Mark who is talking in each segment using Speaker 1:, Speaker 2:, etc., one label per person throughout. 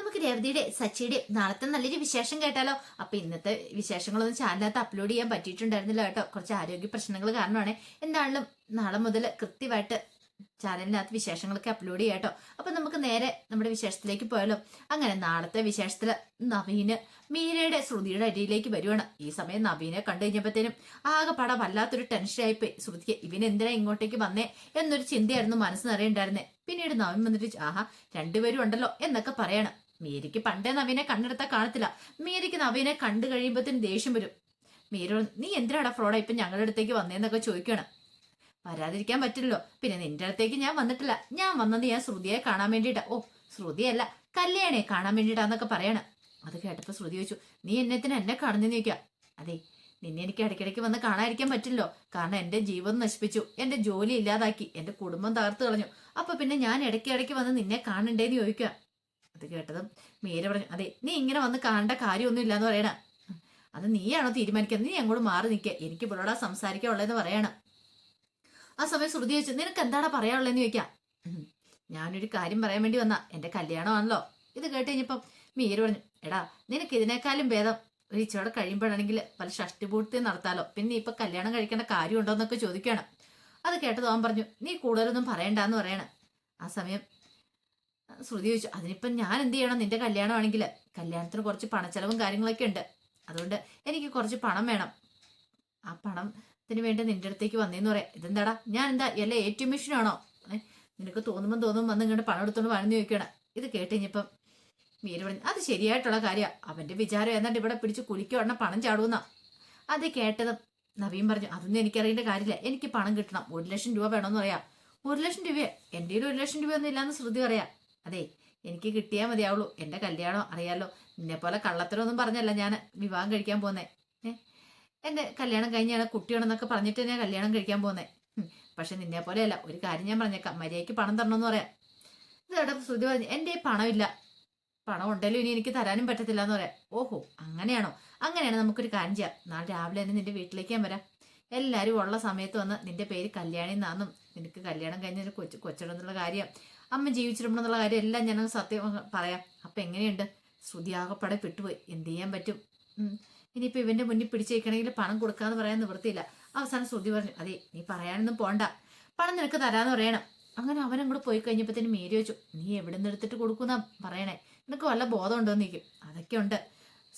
Speaker 1: നമുക്ക് രേവതിയുടെ സച്ചിയുടെ നാളത്തെ നല്ലൊരു വിശേഷം കേട്ടാലോ? അപ്പൊ ഇന്നത്തെ വിശേഷങ്ങളൊന്നും ചാനലിനകത്ത് അപ്ലോഡ് ചെയ്യാൻ പറ്റിയിട്ടുണ്ടായിരുന്നില്ല കേട്ടോ. കുറച്ച് ആരോഗ്യ പ്രശ്നങ്ങൾ കാരണമാണ്. എന്താണെങ്കിലും നാളെ മുതൽ കൃത്യമായിട്ട് ചാനലിനകത്ത് വിശേഷങ്ങളൊക്കെ അപ്ലോഡ് ചെയ്യാം കേട്ടോ. അപ്പൊ നമുക്ക് നേരെ നമ്മുടെ വിശേഷത്തിലേക്ക് പോയാലോ? അങ്ങനെ നാളത്തെ വിശേഷത്തിൽ നവീന് മീരയുടെ ശ്രുതിയുടെ അരിയിലേക്ക് വരുവാണ്. ഈ സമയം നവീനെ കണ്ടു കഴിഞ്ഞപ്പോഴത്തേനും ആകെ പട വല്ലാത്തൊരു ടെൻഷനായിപ്പോയി ശ്രുതിക്ക് ഇവനെന്തിനാ ഇങ്ങോട്ടേക്ക് വന്നേ? എന്നൊരു ചിന്തയായിരുന്നു മനസ്സ് നിറയുണ്ടായിരുന്നേ. പിന്നീട് നവീൻ വന്നിട്ട് ആഹാ രണ്ടുപേരും ഉണ്ടല്ലോ എന്നൊക്കെ പറയണം. മീരയ്ക്ക് പണ്ടേ നവീനെ കണ്ണെടുത്താൽ കാണത്തില്ല. മീരയ്ക്ക് നവീനെ കണ്ടു കഴിയുമ്പോഴത്തേന് ദേഷ്യം വരും. മീര നീ എന്തിനാടാ ഫ്രോഡ ഇപ്പം ഞങ്ങളുടെ അടുത്തേക്ക് വന്നേന്നൊക്കെ ചോദിക്കണം? വരാതിരിക്കാൻ പറ്റില്ലല്ലോ. പിന്നെ നിന്റെ അടുത്തേക്ക് ഞാൻ വന്നിട്ടില്ല. ഞാൻ വന്നത് ഞാൻ ശ്രുതിയെ കാണാൻ വേണ്ടിയിട്ടാ. ഓ ശ്രുതിയല്ല കല്യാണിയെ കാണാൻ വേണ്ടിയിട്ടാന്നൊക്കെ പറയണം. അത് കേട്ടപ്പോ ശ്രുതി ചോദിച്ചു നീ എന്നത്തിന് എന്നെ കാണുന്നെന്ന് നോക്കുക അതെ നിന്നെ എനിക്ക് ഇടയ്ക്കിടയ്ക്ക് വന്ന് കാണാതിരിക്കാൻ പറ്റില്ലോ കാരണം എന്റെ ജീവൻ നശിപ്പിച്ചു. എന്റെ ജോലി ഇല്ലാതാക്കി. എന്റെ കുടുംബം തകർത്ത് കളഞ്ഞു. അപ്പൊ പിന്നെ ഞാൻ ഇടയ്ക്ക് ഇടയ്ക്ക് വന്ന് നിന്നെ കാണണ്ടേന്ന് ചോദിക്കുക അത് കേട്ടതും മീര പറഞ്ഞു അതെ നീ ഇങ്ങനെ വന്ന് കാണേണ്ട കാര്യമൊന്നും ഇല്ലാന്ന് പറയണ. അത് നീയാണോ തീരുമാനിക്കുന്നത്? നീ അങ്ങോട്ട് മാറി നിൽക്കുക എനിക്ക് ഇവളോടാ സംസാരിക്കാനുള്ളതെന്ന് പറയണം. ആ സമയം ശ്രുതി ചോദിച്ചു നിനക്ക് എന്താടാ പറയാനുള്ളതെന്ന് ചോദിക്കാം. ഞാനൊരു കാര്യം പറയാൻ വേണ്ടി വന്ന. എന്റെ കല്യാണമാണല്ലോ. ഇത് കേട്ട് കഴിഞ്ഞപ്പം മീര് പറഞ്ഞു എടാ നിനക്ക് ഇതിനേക്കാളും ഭേദം. ഒരു ഇച്ചിരി കഴിയുമ്പോഴാണെങ്കിൽ പല ഷഷ്ടിപൂർത്തി നടത്താലോ. പിന്നെ ഇപ്പൊ കല്യാണം കഴിക്കേണ്ട കാര്യമുണ്ടോ എന്നൊക്കെ ചോദിക്കണം. അത് കേട്ടത് അവൻ പറഞ്ഞു നീ കൂടുതലൊന്നും പറയണ്ടെന്ന് പറയണം. ആ സമയം ശ്രുതി ചോദിച്ചു അതിനിപ്പം ഞാൻ എന്ത് ചെയ്യണം? നിന്റെ കല്യാണമാണെങ്കിൽ കല്യാണത്തിന് കുറച്ച് പണച്ചെലവും കാര്യങ്ങളൊക്കെ ഉണ്ട്. അതുകൊണ്ട് എനിക്ക് കുറച്ച് പണം വേണം. ആ പണത്തിന് വേണ്ടി നിന്റെ അടുത്തേക്ക് വന്നേന്ന് പറയാം. ഇതെന്താടാ? ഞാൻ എന്താ എല്ലാ എ ടി എം മെഷീനാണോ നിനക്ക് തോന്നുമ്പോൾ തോന്നുമ്പോൾ വന്ന് ഇങ്ങോട്ട് പണം എടുത്തോണ്ട് വാങ്ങി ചോദിക്കണം ഇത് കേട്ട് മീര പറഞ്ഞു അത് ശരിയായിട്ടുള്ള കാര്യമാണ് അവന്റെ വിചാരം ഏതാണ്ട് ഇവിടെ പിടിച്ച് കുലിക്ക് ഉടനെ പണം ചാടുന്ന അത് കേട്ടതും നവീൻ പറഞ്ഞു അതൊന്നും എനിക്കറിയേണ്ട കാര്യമില്ല. എനിക്ക് പണം കിട്ടണം. ഒരു ലക്ഷം രൂപ വേണമെന്ന് പറയാം. ഒരു ലക്ഷം രൂപ എന്റെ ഒരു ലക്ഷം രൂപയൊന്നും ഇല്ലാന്ന് ശ്രുതി പറയാം. അതെ എനിക്ക് കിട്ടിയാൽ മതിയാവുള്ളൂ. എന്റെ കല്യാണം അറിയാലോ. നിന്നെ പോലെ കള്ളത്തരമൊന്നും പറഞ്ഞല്ല ഞാൻ വിവാഹം കഴിക്കാൻ പോകുന്നേ ഏഹ് എന്റെ കല്യാണം കഴിഞ്ഞാണ് കുട്ടിയാണെന്നൊക്കെ പറഞ്ഞിട്ട് ഞാൻ കല്യാണം കഴിക്കാൻ പോകുന്നേ. പക്ഷെ നിന്നെ പോലെയല്ല ഒരു കാര്യം ഞാൻ പറഞ്ഞേക്കാം. മര്യാദയ്ക്ക് പണം തരണമെന്ന് പറയാം. ഇതവിടെ ശ്രുതി പറഞ്ഞു. എന്റെ പണമില്ല. പണം ഉണ്ടല്ലോ ഇനി എനിക്ക് തരാനും പറ്റത്തില്ല എന്ന് പറയാം. ഓഹോ അങ്ങനെയാണോ? അങ്ങനെയാണ് നമുക്കൊരു കാര്യം ചെയ്യാം. നാളെ രാവിലെ തന്നെ നിന്റെ വീട്ടിലേക്ക് ഞാൻ വരാം. എല്ലാവരും ഉള്ള സമയത്ത് വന്ന് നിന്റെ പേര് കല്യാണി എന്നാന്നും നിനക്ക് കല്യാണം കഴിഞ്ഞ കൊച്ചു കൊച്ചിടെന്നുള്ള കാര്യം അമ്മ ജീവിച്ചിടുമ്പോഴെന്നുള്ള കാര്യം എല്ലാം ഞാൻ സത്യം പറയാം. അപ്പൊ എങ്ങനെയുണ്ട്? ശ്രുതി പെട്ടുപോയി. എന്ത് ചെയ്യാൻ പറ്റും? ഇനിയിപ്പോൾ ഇവന്റെ മുന്നിൽ പിടിച്ചേക്കണമെങ്കിൽ പണം കൊടുക്കാന്ന് പറയാൻ നിവൃത്തിയില്ല. അവസാനം ശ്രുതി പറഞ്ഞു അതെ നീ പറയാനൊന്നും പോണ്ട. പണം നിനക്ക് തരാമെന്ന് പറയണം. അങ്ങനെ അവനും കൂടെ പോയി കഴിഞ്ഞപ്പോഴത്തേന് മേരി വെച്ചു നീ എവിടെ നിന്ന് എടുത്തിട്ട് കൊടുക്കുന്ന പറയണേ? നിനക്ക് വല്ല ബോധം ഉണ്ടോ നിൽക്കും അതൊക്കെ ഉണ്ട്.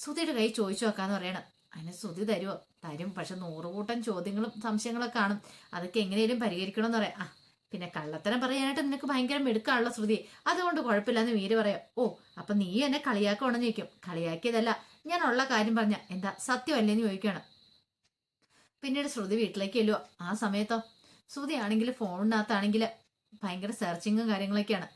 Speaker 1: ശ്രുതിയുടെ കൈ ചോദിച്ചു വെക്കാന്ന് പറയണം. അതിന് ശ്രുതി തരുമോ തരും. പക്ഷെ നൂറുകൂട്ടം ചോദ്യങ്ങളും സംശയങ്ങളൊക്കെ കാണും. അതൊക്കെ എങ്ങനെയും പരിഹരിക്കണം എന്ന് പറയാം. ആ പിന്നെ കള്ളത്തരം പറയാനായിട്ട് നിനക്ക് ഭയങ്കര മെടുക്കാണല്ലോ ശ്രുതി. അതുകൊണ്ട് കുഴപ്പമില്ലെന്ന് വീര് പറയാം. ഓ അപ്പൊ നീ എന്നെ കളിയാക്കണമെന്ന് ചോദിക്കും. കളിയാക്കിയതല്ല. ഞാൻ ഉള്ള കാര്യം പറഞ്ഞ എന്താ സത്യമല്ലേന്ന് ചോദിക്കുകയാണ്. പിന്നീട് ശ്രുതി വീട്ടിലേക്ക് ചെല്ലുക ആ സമയത്തോ? ശ്രുതി ആണെങ്കിൽ ഫോണിനകത്താണെങ്കിൽ ഭയങ്കര സെർച്ചിങ്ങും കാര്യങ്ങളൊക്കെയാണ്.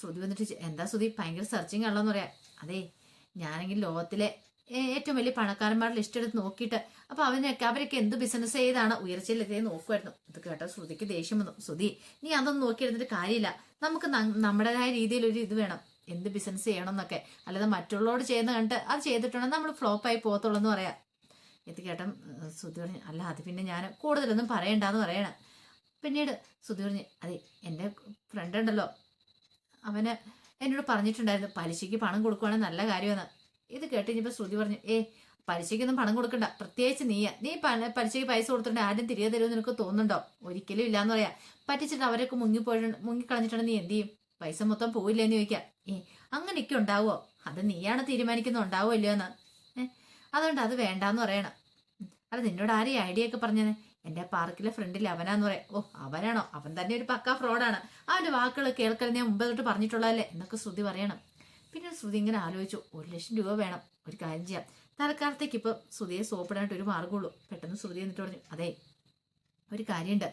Speaker 1: ശ്രുതി വന്നിട്ട് എന്താ ശ്രുതി? ഭയങ്കര സെർച്ചിങ് ആണല്ലോ എന്ന് പറയാം. അതെ ഞാനെങ്കിൽ ലോകത്തിലെ ഏറ്റവും വലിയ പണക്കാരന്മാരുടെ ലിസ്റ്റ് എടുത്ത് നോക്കിയിട്ട് അപ്പൊ അവനൊക്കെ അവരൊക്കെ എന്ത് ബിസിനസ് ചെയ്താണ് ഉയർച്ചയിലെത്തിയത് നോക്കുമായിരുന്നു ഇത് കേട്ടോ ശ്രുതിക്ക് ദേഷ്യം വന്നു. ശ്രുതി നീ അതൊന്നും നോക്കിയെടുത്തിട്ട് കാര്യമില്ല. നമുക്ക് നമ്മുടേതായ രീതിയിൽ ഒരു ഇത് വേണം. എന്ത് ബിസിനസ് ചെയ്യണം എന്നൊക്കെ അല്ലാതെ മറ്റുള്ളവരോട് ചെയ്യുന്ന കണ്ടിട്ട് അത് ചെയ്തിട്ടുണ്ടെങ്കിൽ നമ്മൾ ഫ്ലോപ്പായി പോകത്തുള്ളൂ എന്ന് പറയാം. ഇത് കേട്ടം ശ്രുതി പറഞ്ഞു അല്ല അത് പിന്നെ ഞാൻ കൂടുതലൊന്നും പറയണ്ടെന്ന് പറയണം. പിന്നീട് ശ്രുതി പറഞ്ഞു അതെ എന്റെ ഫ്രണ്ട് ഉണ്ടല്ലോ. അവന് എന്നോട് പറഞ്ഞിട്ടുണ്ടായിരുന്നു പലിശയ്ക്ക് പണം കൊടുക്കുവാണെങ്കിൽ നല്ല കാര്യമെന്ന്. ഇത് കേട്ട് കഴിഞ്ഞപ്പോൾ ശ്രുതി പറഞ്ഞു ഏ പലിശയ്ക്കൊന്നും പണം കൊടുക്കണ്ട. പ്രത്യേകിച്ച് നീ നീ പലിശയ്ക്ക് പൈസ കൊടുത്തിട്ട് ആരും തിരികെ തരുമെന്ന് നിനക്ക് തോന്നുന്നുണ്ടോ? ഒരിക്കലും ഇല്ലാന്ന് പറയാ. പറ്റിച്ചിട്ട് അവരൊക്കെ മുങ്ങിപ്പോയി മുങ്ങിക്കളഞ്ഞിട്ടാണ് നീ എന്ത് ചെയ്യും? പൈസ മൊത്തം പോയില്ലേന്ന് ചോദിക്കാം. ഏ അങ്ങനെയൊക്കെ ഉണ്ടാവോ? അത് നീയാണ് തീരുമാനിക്കുന്നത് ഉണ്ടാവോ ഇല്ലയോ എന്ന്. അതുകൊണ്ട് അത് വേണ്ടാന്ന് പറയണം. അല്ല നിന്നോട് ആരെയും ഐഡിയ ഒക്കെ പറഞ്ഞത് എന്റെ പാർക്കിലെ ഫ്രണ്ടിൽ അവനാന്ന് പറയാം. ഓ അവനാണോ? അവൻ തന്നെ ഒരു പക്കാ ഫ്രോഡാണ്. അവന്റെ വാക്കുകൾ കേൾക്കൽ ഞാൻ മുമ്പ് തൊട്ട് പറഞ്ഞിട്ടുള്ളതല്ലേ? എന്നൊക്കെ ശ്രുതി പറയണം. പിന്നെ ശ്രുതി ഇങ്ങനെ ആലോചിച്ചു ഒരു ലക്ഷം രൂപ വേണം ഒരു കാര്യം ചെയ്യാം. തൽക്കാലത്തേക്ക് ഇപ്പം ശ്രുതിയെ സോപ്പിടാനായിട്ട് ഒരു മാർഗമുള്ളൂ പെട്ടെന്ന് ശ്രുതി എന്നിട്ട് പറഞ്ഞു അതെ ഒരു കാര്യമുണ്ട്.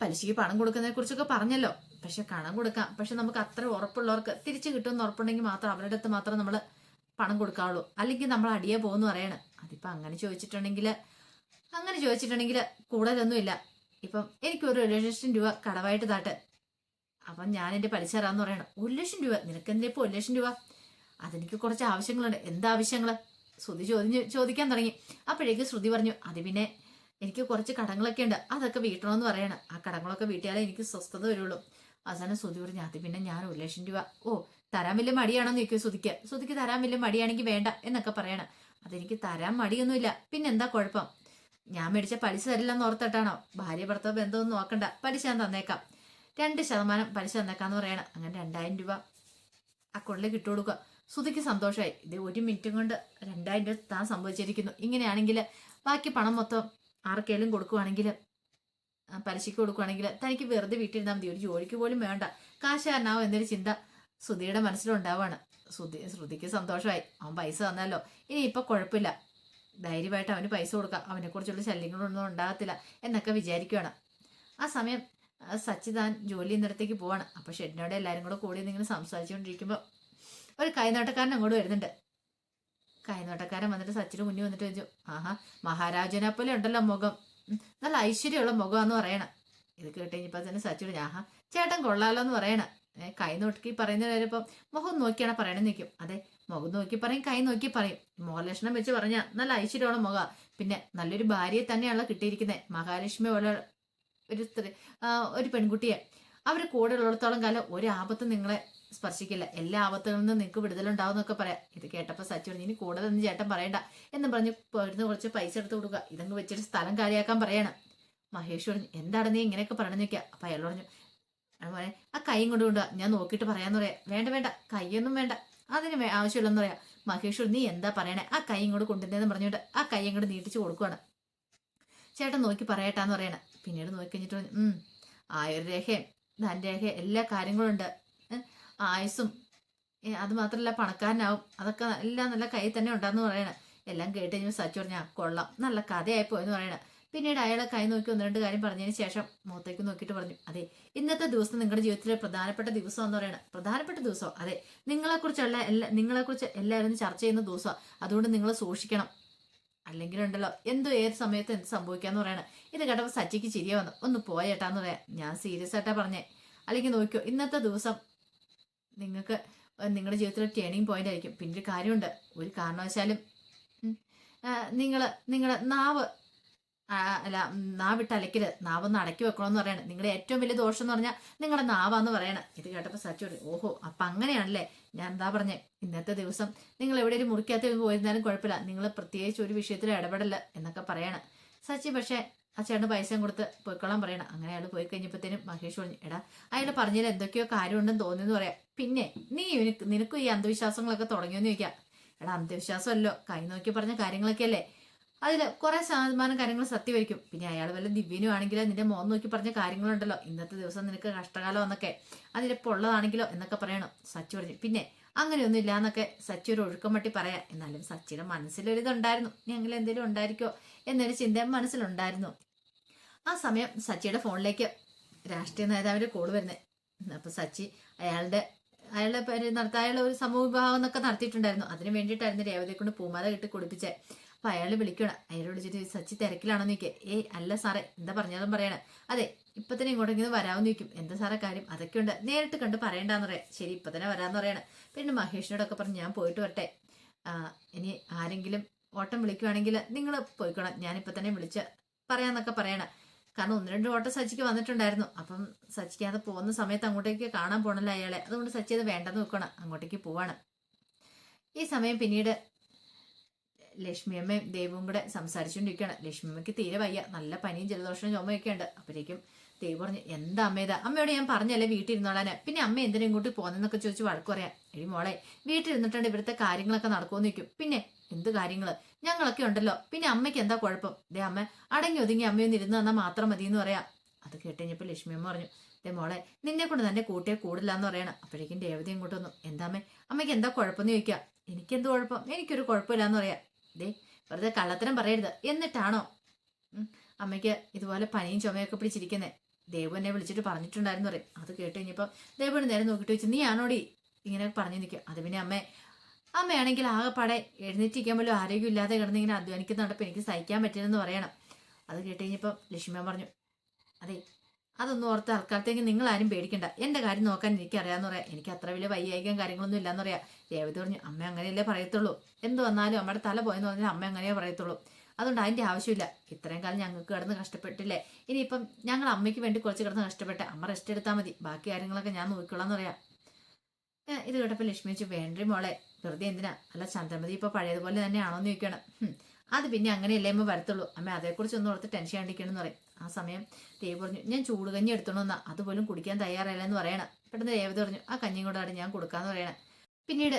Speaker 1: പലിശയ്ക്ക് പണം കൊടുക്കുന്നതിനെ കുറിച്ചൊക്കെ പറഞ്ഞല്ലോ. പക്ഷെ കണം കൊടുക്കാം. പക്ഷെ നമുക്ക് അത്ര ഉറപ്പുള്ളവർക്ക് തിരിച്ചു കിട്ടുമെന്ന് ഉറപ്പുണ്ടെങ്കിൽ മാത്രം അവരുടെ അടുത്ത് മാത്രം നമ്മൾ പണം കൊടുക്കാവുള്ളൂ. അല്ലെങ്കിൽ നമ്മൾ അടിയെ പോകുന്നു പറയാണ്. അതിപ്പോൾ അങ്ങനെ ചോദിച്ചിട്ടുണ്ടെങ്കിൽ അങ്ങനെ ചോദിച്ചിട്ടുണ്ടെങ്കിൽ കൂടുതലൊന്നുമില്ല. ഇപ്പം എനിക്കൊരു ഒരു ലക്ഷം രൂപ കടവായിട്ട് താട്ട്. അപ്പം ഞാൻ എന്റെ പലിശ തരാമെന്ന് പറയണം. ഒരു ലക്ഷം രൂപ. നിനക്ക് എന്തിനാ ഇപ്പോൾ ഒരു ലക്ഷം രൂപ? അതെനിക്ക് കുറച്ച് ആവശ്യങ്ങളുണ്ട്. എന്താവശ്യങ്ങൾ ശ്രുതി ചോദിച്ച് ചോദിക്കാൻ തുടങ്ങി. അപ്പോഴേക്ക് ശ്രുതി പറഞ്ഞു അത് പിന്നെ എനിക്ക് കുറച്ച് കടങ്ങളൊക്കെ ഉണ്ട്. അതൊക്കെ വീട്ടണമെന്ന് പറയണം. ആ കടങ്ങളൊക്കെ വീട്ടിയാലേ എനിക്ക് സ്വസ്ഥത വരുള്ളൂ. അവസാനം ശ്രുതി പറഞ്ഞു അത് പിന്നെ ഞാൻ ഒരു ലക്ഷം രൂപ. ഓ തരാൻ വലിയ മടിയാണോ എന്ന് ചോദിക്കും ശ്രുതിക്ക്. ശ്രുതിക്ക് തരാൻ വലിയ മടിയാണെങ്കിൽ വേണ്ട എന്നൊക്കെ പറയണം. അതെനിക്ക് തരാൻ മടിയൊന്നുമില്ല. പിന്നെന്താ കുഴപ്പം? ഞാൻ മേടിച്ച പലിശ തരില്ലെന്ന് ഓർത്തിട്ടാണോ? ഭാര്യ ഭർത്താവ് ബന്ധമൊന്നും നോക്കണ്ട. പലിശ ഞാൻ തന്നേക്കാം. രണ്ട് ശതമാനം പലിശ തന്നേക്കാന്ന് പറയണം. അങ്ങനെ രണ്ടായിരം രൂപ അക്കൗണ്ടിൽ കിട്ടു കൊടുക്കുക. സുധിക്ക് സന്തോഷമായി ഇത് ഒരു മിനിറ്റും കൊണ്ട് രണ്ടായിരം രൂപ താൻ സംഭവിച്ചിരിക്കുന്നു ഇങ്ങനെയാണെങ്കിൽ ബാക്കി പണം മൊത്തം ആർക്കേലും കൊടുക്കുവാണെങ്കിൽ പലിശയ്ക്ക് കൊടുക്കുവാണെങ്കിൽ തനിക്ക് വെറുതെ വീട്ടിലിരുന്നാൽ മതി. ഒരു ജോലിക്ക് പോലും വേണ്ട. കാശുകാരനാവും എന്നൊരു ചിന്ത സുധിയുടെ മനസ്സിലുണ്ടാവാണ്. ശ്രുതി ശ്രുതിക്ക് സന്തോഷമായി അവൻ പൈസ തന്നല്ലോ ഇനി ഇപ്പൊ കുഴപ്പമില്ല. ധൈര്യമായിട്ട് അവന് പൈസ കൊടുക്കാം. അവനെക്കുറിച്ചുള്ള ശല്യങ്ങളൊന്നും ഉണ്ടാകത്തില്ല എന്നൊക്കെ വിചാരിക്കുകയാണ് ആ സമയം സച്ചിദാൻ ജോലി നിരത്തേക്ക് പോവാണ്. അപ്പൊ ഷെഡിനോട് എല്ലാവരും കൂടെ കൂടി ഇങ്ങനെ സംസാരിച്ചുകൊണ്ടിരിക്കുമ്പോൾ ഒരു കൈനോട്ടക്കാരൻ അങ്ങോട്ട് വരുന്നുണ്ട്. കൈനോട്ടക്കാരൻ വന്നിട്ട് സച്ചിന് മുന്നിൽ വന്നിട്ട് ചോദിച്ചു ആഹാ മഹാരാജനെ പോലെ ഉണ്ടല്ലോ മുഖം. നല്ല ഐശ്വര്യമുള്ള മുഖമാന്ന് പറയണം. ഇത് കേട്ട് കഴിഞ്ഞപ്പോൾ തന്നെ സച്ചിയോട് ആഹാ ചേട്ടൻ കൊള്ളാലോ എന്ന് പറയണം. കൈ നോക്കി പറയുന്ന നേരം മുഖം നോക്കിയാണ് പറയണെന്ന് നിൽക്കും അതെ മുഖം നോക്കി പറയും കൈ നോക്കി പറയും. മുഖലക്ഷണം വെച്ച് പറഞ്ഞ നല്ല ഐശ്വര്യമുള്ള മുഖ പിന്നെ നല്ലൊരു ഭാര്യയെ തന്നെയാണല്ലോ കിട്ടിയിരിക്കുന്നത് മഹാലക്ഷ്മി പോലെ ഒരു സ്ത്രീ ഒരു പെൺകുട്ടിയെ. അവർ കൂടെ ഉള്ളിടത്തോളം കാലം ഒരു ആപത്തും നിങ്ങളെ സ്പർശിക്കില്ല. എല്ലാ ആപത്തുകളിൽ നിന്നും നിങ്ങൾക്ക് വിടുതലുണ്ടാവും എന്നൊക്കെ പറയാം. ഇത് കേട്ടപ്പോൾ സച്ചു പറഞ്ഞു ഇനി കൂടെ നിന്ന് ചേട്ടൻ പറയണ്ട എന്ന് പറഞ്ഞ് പോരുന്ന കുറച്ച് പൈസ എടുത്ത് കൊടുക്കുക. ഇതങ്ങ് വെച്ചിട്ട് സ്ഥലം കാര്യമാക്കാൻ പറയണം. മഹേഷ് പറഞ്ഞു എന്താണ് നീ ഇങ്ങനെയൊക്കെ പറയണമെന്ന് വെക്കുക അപ്പം അയാൾ പറഞ്ഞു അതുപോലെ ആ കൈയും കൊണ്ട് കൊണ്ടുവാ. ഞാൻ നോക്കിയിട്ട് പറയാന്ന് പറയാം. വേണ്ട വേണ്ട. കൈയൊന്നും വേണ്ട. അതിന് ആവശ്യമില്ലെന്ന് പറയാം. മഹേഷ് നീ എന്താ പറയണേ? ആ കൈ ഇങ്ങോട്ട് കൊണ്ടുവന്നതെന്ന് പറഞ്ഞിട്ട് ആ കൈ ഇങ്ങോട്ട് നീട്ടിച്ച് കൊടുക്കുവാണ്. ചേട്ടൻ നോക്കി പറയട്ടാന്ന് പറയണ. പിന്നീട് നോക്കിക്കഴിഞ്ഞിട്ട് പറഞ്ഞു, ആയുർരേഖയും ധനരേഖ എല്ലാ കാര്യങ്ങളും ഉണ്ട് ആയുസും അത് മാത്രമല്ല പണക്കാരനാവും. അതൊക്കെ എല്ലാം നല്ല കൈ തന്നെ ഉണ്ടാന്ന് പറയണ. എല്ലാം കേട്ട് കഴിഞ്ഞപ്പോൾ സച്ചു പറഞ്ഞാൽ കൊള്ളാം. നല്ല കഥയായി പോയെന്ന് പറയണ. പിന്നീട് അയാളെ കൈ നോക്കി ഒന്ന് രണ്ട് കാര്യം പറഞ്ഞതിന് ശേഷം മുഖത്തേക്ക് നോക്കിയിട്ട് പറഞ്ഞു അതെ ഇന്നത്തെ ദിവസം നിങ്ങളുടെ ജീവിതത്തിലെ പ്രധാനപ്പെട്ട ദിവസം എന്ന് പറയണ. പ്രധാനപ്പെട്ട ദിവസം അതെ നിങ്ങളെക്കുറിച്ചുള്ള എല്ലാ നിങ്ങളെക്കുറിച്ച് എല്ലാവരും ചർച്ച ചെയ്യുന്ന ദിവസമാണ് അതുകൊണ്ട് നിങ്ങൾ സൂക്ഷിക്കണം. അല്ലെങ്കിൽ ഉണ്ടല്ലോ എന്തോ ഏത് സമയത്ത് എന്ത് സംഭവിക്കാന്ന് പറയണ. ഇത് കേട്ടപ്പോൾ സച്ചിക്ക് ചിരിയ വന്നു. ഒന്ന് പോയേട്ടാന്ന് പറയാം. ഞാൻ സീരിയസ് ആയിട്ടാ പറഞ്ഞേ. അല്ലെങ്കിൽ നോക്കിയോ ഇന്നത്തെ ദിവസം നിങ്ങൾക്ക് നിങ്ങളുടെ ജീവിതത്തിലെ ടേണിംഗ് പോയിന്റ് ആയിരിക്കും. പിന്നെ ഒരു കാര്യമുണ്ട്. ഒരു കാരണവശാലും നിങ്ങൾ നിങ്ങളുടെ നാവ് അല്ല നാവിട്ട് അലക്കരുത് നാവൊന്ന് അടക്കി വെക്കണമെന്ന് പറയണം. നിങ്ങളുടെ ഏറ്റവും വലിയ ദോഷം എന്ന് പറഞ്ഞാൽ നിങ്ങളുടെ നാവാന്ന് പറയണം. ഇത് കേട്ടപ്പോൾ സച്ചു ഓഹോ അപ്പം അങ്ങനെയാണല്ലേ? ഞാൻ എന്താ പറഞ്ഞേ ഇന്നത്തെ ദിവസം നിങ്ങൾ എവിടെയും മുറിക്കകത്ത് പോയിരുന്നാലും കുഴപ്പമില്ല. നിങ്ങൾ പ്രത്യേകിച്ച് ഒരു വിഷയത്തിൽ ഇടപെടല്ല എന്നൊക്കെ പറയണം. സച്ചി പക്ഷേ ആ ചേട്ടന് പൈസയും കൊടുത്ത് പോയിക്കൊള്ളാൻ പറയണം. അങ്ങനെ അയാൾ പോയി കഴിഞ്ഞപ്പോഴത്തേനും മഹേഷ് പറഞ്ഞു എടാ അയാൾ പറഞ്ഞതിൽ എന്തൊക്കെയോ കാര്യമുണ്ടെന്ന് തോന്നിയെന്ന് പറയാം. പിന്നെ നീ നിനക്കും ഈ അന്ധവിശ്വാസങ്ങളൊക്കെ തുടങ്ങിയെന്ന് ചോദിക്കാം. എടാ അന്ധവിശ്വാസമല്ലോ. കൈ നോക്കി പറഞ്ഞ കാര്യങ്ങളൊക്കെ അല്ലേ അതിൽ കുറേ ശതമാനം കാര്യങ്ങൾ സത്യമായിരിക്കും പിന്നെ അയാൾ വല്ല ദിവ്യനും ആണെങ്കിലോ നിന്റെ മോൻ നോക്കി പറഞ്ഞ കാര്യങ്ങളുണ്ടല്ലോ. ഇന്നത്തെ ദിവസം നിനക്ക് കഷ്ടകാലം എന്നൊക്കെ. അതിലിപ്പോൾ ഉള്ളതാണെങ്കിലോ എന്നൊക്കെ പറയണം. സച്ചു പറഞ്ഞു. പിന്നെ അങ്ങനെയൊന്നും ഇല്ല എന്നൊക്കെ സച്ചി ഒരു ഒഴുക്കം വട്ടി പറയാം. എന്നാലും സച്ചിയുടെ മനസ്സിലൊരിതുണ്ടായിരുന്നു. ഞങ്ങൾ എന്തെങ്കിലും ഉണ്ടായിരിക്കോ? എന്നൊരു ചിന്ത മനസ്സിലുണ്ടായിരുന്നു. ആ സമയം സച്ചിയുടെ ഫോണിലേക്ക് രാഷ്ട്രീയ നേതാവിന്റെ കോൾ വരുന്നത് അപ്പൊ സച്ചി അയാളുടെ അയാളുടെ നടത്ത അയാളുടെ ഒരു സമൂഹ വിഭാഗം എന്നൊക്കെ നടത്തിയിട്ടുണ്ടായിരുന്നു. അതിന് വേണ്ടിയിട്ടായിരുന്നു രേവതിയെ കൊണ്ട് പൂമാല കിട്ടി കുടിപ്പിച്ചേ അപ്പൊ അയാൾ വിളിക്കണം. അയാൾ വിളിച്ചിട്ട് സച്ചി തിരക്കിലാണോ നോക്കിയേ ഏയ് അല്ല സാറേ എന്താ പറഞ്ഞാലും പറയണേ. അതെ ഇപ്പൊ തന്നെ ഇങ്ങോട്ടെങ്കിലും വരാമെന്ന് ചോദിക്കും. എന്താ സാറേ കാര്യം? അതൊക്കെ ഉണ്ട്. നേരിട്ട് കണ്ട് പറയണ്ടെന്ന് പറയാം. ശരി ഇപ്പൊ തന്നെ വരാന്ന് പറയണം. പിന്നെ മഹേഷിനോടൊക്കെ പറഞ്ഞ് ഞാൻ പോയിട്ട് വരട്ടെ. ഇനി ആരെങ്കിലും ഓട്ടം വിളിക്കുവാണെങ്കിൽ നിങ്ങൾ പോയിക്കോണം. ഞാനിപ്പോൾ തന്നെ വിളിച്ച് പറയാമെന്നൊക്കെ പറയണം. കാരണം ഒന്ന് രണ്ട് ഓട്ടം സച്ചിക്ക് വന്നിട്ടുണ്ടായിരുന്നു. അപ്പം സച്ചിക്ക് അത് പോകുന്ന സമയത്ത് അങ്ങോട്ടേക്ക് കാണാൻ പോകണല്ലോ അയാളെ. അതുകൊണ്ട് സച്ചി അത് വേണ്ടെന്ന് വെക്കണം. അങ്ങോട്ടേക്ക് പോവാണ്. ഈ സമയം പിന്നീട് ലക്ഷ്മിയമ്മയും ദേവും കൂടെ സംസാരിച്ചുകൊണ്ടിരിക്കുകയാണ് ലക്ഷ്മിയമ്മയ്ക്ക് തീരെ വയ്യ. നല്ല പനിയും ജലദോഷവും ചുമയൊക്കെ ഉണ്ട്. അപ്പോഴേക്കും ദേവ് പറഞ്ഞു എന്താ അമ്മേതാ അമ്മയോട് ഞാൻ പറഞ്ഞല്ലേ വീട്ടിൽ ഇരുന്നോളാന് പിന്നെ അമ്മ എന്തിനും ഇങ്ങോട്ട് പോകുന്നതെന്നൊക്കെ ചോദിച്ച് വഴക്ക് പറയാം. എടി മോളെ വീട്ടിൽ ഇരുന്നിട്ടുണ്ട് ഇവിടുത്തെ കാര്യങ്ങളൊക്കെ നടക്കുമെന്ന് നിൽക്കും പിന്നെ എന്ത് കാര്യങ്ങൾ? ഞങ്ങളൊക്കെ ഉണ്ടല്ലോ. പിന്നെ അമ്മയ്ക്ക് എന്താ കുഴപ്പം? ദേ അമ്മ അടങ്ങി ഒതുങ്ങി അമ്മയൊന്ന് ഇരുന്ന് തന്നാൽ മാത്രം മതി എന്ന് പറയാം. അത് കേട്ടുകഴിഞ്ഞപ്പോൾ ലക്ഷ്മി അമ്മ പറഞ്ഞു ദേ മോളെ നിന്നെ കൊണ്ട് തന്നെ കൂട്ടിയെ കൂടില്ല എന്ന് പറയണം. അപ്പോഴേക്കും ദേവതയും ഇങ്ങോട്ട് വന്നു എന്താ അമ്മേ അമ്മയ്ക്ക് എന്താ കുഴപ്പമെന്ന് ചോദിക്കുക. എനിക്കെന്ത് കുഴപ്പം? എനിക്കൊരു കുഴപ്പമില്ല എന്ന് പറയാം. ദേ വെറുതെ കള്ളത്തരം പറയരുത്. എന്നിട്ടാണോ? അമ്മയ്ക്ക് ഇതുപോലെ പനിയും ചുമയൊക്കെ പിടിച്ചിരിക്കുന്നേ. ദേവു എന്നെ വിളിച്ചിട്ട് പറഞ്ഞിട്ടുണ്ടായിരുന്നു പറയും. അത് കേട്ട് കഴിഞ്ഞപ്പോൾ ദേവുവിന് നേരെ നോക്കിയിട്ട് വെച്ച് നീ ആണോടി ഇങ്ങനെ പറഞ്ഞു നിൽക്കും അത് പിന്നെ അമ്മേ അമ്മയാണെങ്കിൽ ആകെപ്പാടെ എഴുന്നേറ്റിരിക്കാൻ പോലും ആരോഗ്യമില്ലാതെ കിടന്ന് ഇങ്ങനെ അധ്വാനിക്കുന്നുണ്ടപ്പോൾ എനിക്ക് സഹിക്കാൻ പറ്റില്ലെന്ന് പറയണം. അത് കേട്ട് കഴിഞ്ഞപ്പോൾ പറഞ്ഞു അതെ അതൊന്നും ഓർത്ത് തൽക്കാലത്തേക്ക് നിങ്ങൾ ആരും പേടിക്കണ്ട. എന്റെ കാര്യം നോക്കാൻ എനിക്കറിയാമെന്ന് പറയാം. എനിക്ക് അത്ര വലിയ വൈകാരികം കാര്യങ്ങളൊന്നും ഇല്ലാന്ന് പറയാം. രേവതി പറഞ്ഞു അമ്മ അങ്ങനെയല്ലേ പറയത്തുള്ളൂ? എന്ത് വന്നാലും അമ്മയുടെ തല പോയെന്ന് പറഞ്ഞാൽ അമ്മ അങ്ങനെയേ പറയത്തുള്ളൂ. അതുകൊണ്ട് അതിന്റെ ആവശ്യമില്ല. ഇത്രയും കാലം ഞങ്ങൾക്ക് കിടന്ന് കഷ്ടപ്പെട്ടില്ലേ? ഇനിയിപ്പം ഞങ്ങൾ അമ്മയ്ക്ക് വേണ്ടി കുറച്ച് കിടന്ന് കഷ്ടപ്പെട്ടെ അമ്മ റെസ്റ്റ് എടുത്താൽ മതി. ബാക്കി കാര്യങ്ങളൊക്കെ ഞാൻ നോക്കിക്കൊള്ളാന്ന് പറയാം. ഇത് കേട്ടപ്പോൾ ലക്ഷ്മി വെച്ചു വേണ്ടി മോളെ വെറുതെ എന്തിനാ? അല്ല ചന്ദ്രമതി ഇപ്പൊ പഴയതുപോലെ തന്നെയാണോ എന്ന് ചോദിക്കണം അത് പിന്നെ അങ്ങനെയല്ലേ അമ്മ വരത്തുള്ളൂ. അമ്മ അതേക്കുറിച്ച് ഒന്നും ഓർത്ത് ടെൻഷൻ ആണ്ടിരിക്കണം എന്ന് പറയും. ആ സമയം ദേവ് പറഞ്ഞു ഞാൻ ചൂടുകഞ്ഞി എടുത്തോണമെന്നാ അതുപോലും കുടിക്കാൻ തയ്യാറല്ലെന്ന് പറയണം. പെട്ടെന്ന് രേവതി പറഞ്ഞു ആ കഞ്ഞിയും കൂടെ ഞാൻ കൊടുക്കാന്ന് പറയണം. പിന്നീട്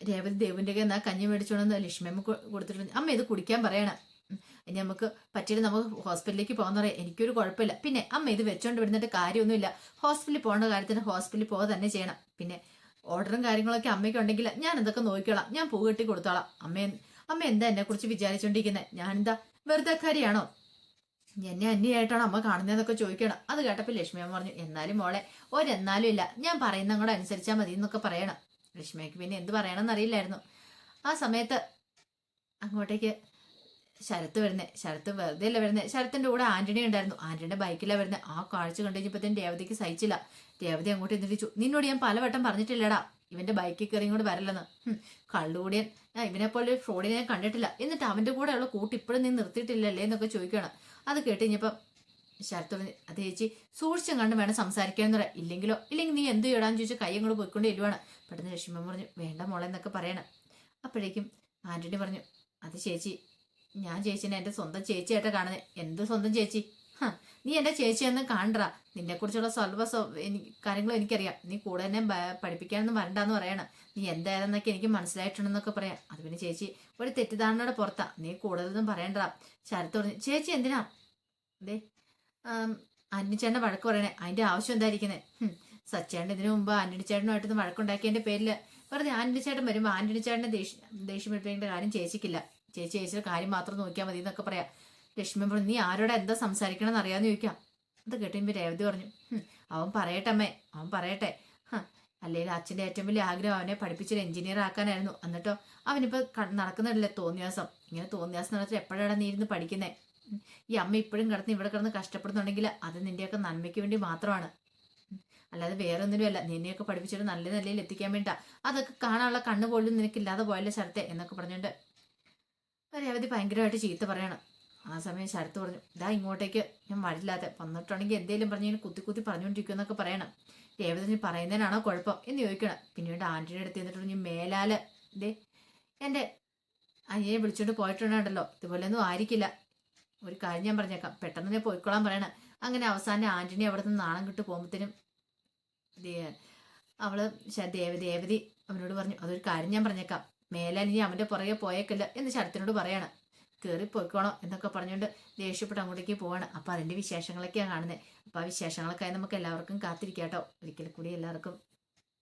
Speaker 1: രേവതി ദേവിന്റെ കയ്യിൽ കഞ്ഞി മേടിച്ചോണ്ടെന്ന് ലക്ഷ്മിയമ്മ കൊടുത്തിട്ടുണ്ട് അമ്മ ഇത് കുടിക്കാൻ പറയണം. ഇനി നമുക്ക് പറ്റിയിട്ട് നമുക്ക് ഹോസ്പിറ്റലിലേക്ക് പോകാന്ന് പറയാം. എനിക്കൊരു കുഴപ്പമില്ല. പിന്നെ അമ്മ ഇത് വെച്ചോണ്ട് വിടുന്നിട്ട് കാര്യമൊന്നുമില്ല. ഹോസ്പിറ്റലിൽ പോകേണ്ട കാര്യത്തിന് ഹോസ്പിറ്റലിൽ പോകാൻ തന്നെ ചെയ്യണം. പിന്നെ ഓർഡറും കാര്യങ്ങളൊക്കെ അമ്മയ്ക്ക് ഉണ്ടെങ്കിൽ ഞാൻ ഇതൊക്കെ നോക്കിക്കോളാം. ഞാൻ പൂ കെട്ടി കൊടുത്തോളാം. അമ്മ അമ്മ എന്താ എന്നെ കുറിച്ച് വിചാരിച്ചോണ്ടിരിക്കുന്നത് ഞാൻ എന്താ വെറുതെ കാര്യമാണോ എന്നെ അന്യായിട്ടാണ് അമ്മ കാണുന്നതെന്നൊക്കെ ചോദിക്കണം. അത് കേട്ടപ്പോൾ ലക്ഷ്മി അമ്മ പറഞ്ഞു എന്നാലും മോളെ ഒരെന്നാലും ഇല്ല. ഞാൻ പറയുന്ന കൂടെ അനുസരിച്ചാൽ മതി എന്നൊക്കെ പറയണം. ലക്ഷ്മിക്ക് പിന്നെ എന്ത് പറയണമെന്ന് അറിയില്ലായിരുന്നു. ആ സമയത്ത് അങ്ങോട്ടേക്ക് ശരത്ത് വരുന്നേ. ശരത്ത് വെറുതെ അല്ല വരുന്നത് ശരത്തിന്റെ കൂടെ ആന്റണി ഉണ്ടായിരുന്നു. ആന്റണിയുടെ ബൈക്കിലാണ് വരുന്നത് ആ കാഴ്ച കണ്ടു കഴിഞ്ഞപ്പോഴത്തേനും രേവതിക്ക് സഹിച്ചില്ല. രേവതി അങ്ങോട്ട് എന്തിരിച്ചു നിന്നോട് ഞാൻ പലവട്ടം പറഞ്ഞിട്ടില്ലടാ. ഇവന്റെ ബൈക്കിൽ കയറി ഇങ്ങോട്ട് വരല്ലെന്ന്. കള്ളുകൂടിയൻ ഇവനെ പോലെ ഫ്രോഡിനെ ഞാൻ കണ്ടിട്ടില്ല. എന്നിട്ട് അവന്റെ കൂടെയുള്ള കൂട്ട് ഇപ്പോഴും നീ നിർത്തിയിട്ടില്ലല്ലേ? എന്നൊക്കെ ചോദിക്കണം. അത് കേട്ട് കഴിഞ്ഞപ്പം ശരത്ത് പറഞ്ഞു അത് ചേച്ചി സൂക്ഷിച്ചും കണ്ട് വേണം സംസാരിക്കാൻ എന്ന് പറയാം. ഇല്ലെങ്കിലോ? ഇല്ലെങ്കിൽ നീ എന്ത് ചെയ്യടാന്ന് ചോദിച്ചാൽ കൈ അങ്ങോട്ട് പോയിക്കൊണ്ട് ഇല്ലുവാണ് പെട്ടെന്ന് ലക്ഷ്മി പറഞ്ഞു വേണ്ട മോളെ എന്നൊക്കെ പറയണം. അപ്പോഴേക്കും ആന്റണി പറഞ്ഞു അത് ചേച്ചി ഞാൻ ചേച്ചിനെ എന്റെ സ്വന്തം ചേച്ചിയായിട്ടാണ് കാണുന്നത് എന്ത് സ്വന്തം ചേച്ചി? നീ എന്റെ ചേച്ചിയെന്ന് കാണണ്ട നിന്നെ കുറിച്ചുള്ള സ്വല്പ കാര്യങ്ങളും എനിക്കറിയാം. നീ കൂടെ എന്നെ ബ- പഠിപ്പിക്കാനൊന്നും വരണ്ടെന്ന് പറയണം. നീ എന്തായിരുന്നൊക്കെ എനിക്ക് മനസ്സിലായിട്ടുണ്ടെന്നൊക്കെ പറയാം. അത് പിന്നെ ചേച്ചി ഒരു തെറ്റിദ്ധാരണയുടെ പുറത്താ. നീ കൂടുതലൊന്നും പറയണ്ടാ പറഞ്ഞു ചേച്ചി എന്തിനാ? അതെ അന്നിച്ചേട്ടന്റെ വഴക്ക് പറയണേ. അതിന്റെ ആവശ്യം എന്തായിരിക്കുന്നത് സച്ചേട്ടൻ ഇതിനു മുമ്പ് ആന്റണി വഴക്കുണ്ടാക്കിയതിന്റെ പേരിൽ വെറുതെ ആന്റണിച്ചേട്ടൻ വരുമ്പോൾ ആന്റണി ചേട്ടനെ ദേഷ്യം ദേഷ്യം പിടിപ്പിക്കേണ്ട കാര്യം ചേച്ചിക്കില്ല. ചേച്ചി ചേച്ചിയുടെ കാര്യം മാത്രം നോക്കിയാൽ മതി എന്നൊക്കെ പറയാം. ലക്ഷ്മി പറഞ്ഞു നീ ആരോടെ എന്താ സംസാരിക്കണമെന്ന് അറിയാമെന്ന് ചോദിക്കാം അത് കേട്ടുമ്പോൾ രേവതി പറഞ്ഞു "ഹും, അവൻ പറയട്ടെ അമ്മേ അവൻ പറയട്ടെ. അല്ലെങ്കിൽ അച്ഛന്റെ ഏറ്റവും വലിയ ആഗ്രഹം അവനെ പഠിപ്പിച്ചൊരു എഞ്ചിനീയർ ആക്കാനായിരുന്നു. എന്നിട്ടോ അവനിപ്പോൾ നടക്കുന്നില്ലേ തോന്നിയാസം. ഇങ്ങനെ തോന്നിയാസം നടത്തി എപ്പോഴാണ് നീ ഇരുന്ന് പഠിക്കുന്നത് ഈ അമ്മ ഇപ്പോഴും കിടന്ന് ഇവിടെ കിടന്ന് കഷ്ടപ്പെടുന്നുണ്ടെങ്കിൽ അത് നിന്റെയൊക്കെ നന്മയ്ക്ക് വേണ്ടി മാത്രമാണ്. അല്ലാതെ വേറെ ഒന്നിനുമല്ല നിന്നെയൊക്കെ പഠിപ്പിച്ചിട്ട് നല്ല നിലയിൽ എത്തിക്കാൻ വേണ്ട അതൊക്കെ കാണാനുള്ള കണ്ണ് പോലും നിനക്കില്ലാതെ പോയല്ലേ ശരത്തെ എന്നൊക്കെ പറഞ്ഞുകൊണ്ട് രേവതി ഭയങ്കരമായിട്ട് ചീത്ത പറയണം. ആ സമയം ശരത്ത് പറഞ്ഞു ഇതാ ഇങ്ങോട്ടേക്ക് ഞാൻ വരില്ലാതെ വന്നിട്ടുണ്ടെങ്കിൽ എന്തേലും പറഞ്ഞു ഇങ്ങനെ കുത്തി കുത്തി പറഞ്ഞുകൊണ്ടിരിക്കും എന്നൊക്കെ പറയണം. രേവതി പറയുന്നതിനാണോ കുഴപ്പം? എന്ന് ചോദിക്കണം. പിന്നീട് ആന്റിയുടെ അടുത്ത് പറഞ്ഞു മേലാൽ ഇതേ എന്റെ അനിയെ വിളിച്ചോണ്ട് പോയിട്ടുണ്ടല്ലോ ഇതുപോലെയൊന്നും ആയിരിക്കില്ല. ഒരു കാര്യം ഞാൻ പറഞ്ഞേക്കാം പെട്ടെന്ന് തന്നെ പോയിക്കോളാൻ പറയണം. അങ്ങനെ അവസാനം ആന്റണി അവിടെ നിന്ന് നാണം കിട്ട് പോകുമ്പോഴത്തേനും അവൾ ദേവ ദേവതി അവനോട് പറഞ്ഞു അതൊരു കാര്യം ഞാൻ പറഞ്ഞേക്കാം. മേലാൽ ഇനി അവന്റെ പുറകെ പോയേക്കല്ല എന്ന് ശരത്തിനോട് പറയണം. കയറി പോയിക്കോണം എന്നൊക്കെ പറഞ്ഞുകൊണ്ട് ദേഷ്യപ്പെട്ട് അങ്ങോട്ടേക്ക് പോവാണ്. അപ്പൊ അതിന്റെ വിശേഷങ്ങളൊക്കെയാണ് കാണുന്നത്. അപ്പൊ ആ വിശേഷങ്ങളൊക്കെ നമുക്ക് എല്ലാവർക്കും കാത്തിരിക്കാം കേട്ടോ ഒരിക്കൽ കൂടി എല്ലാവർക്കും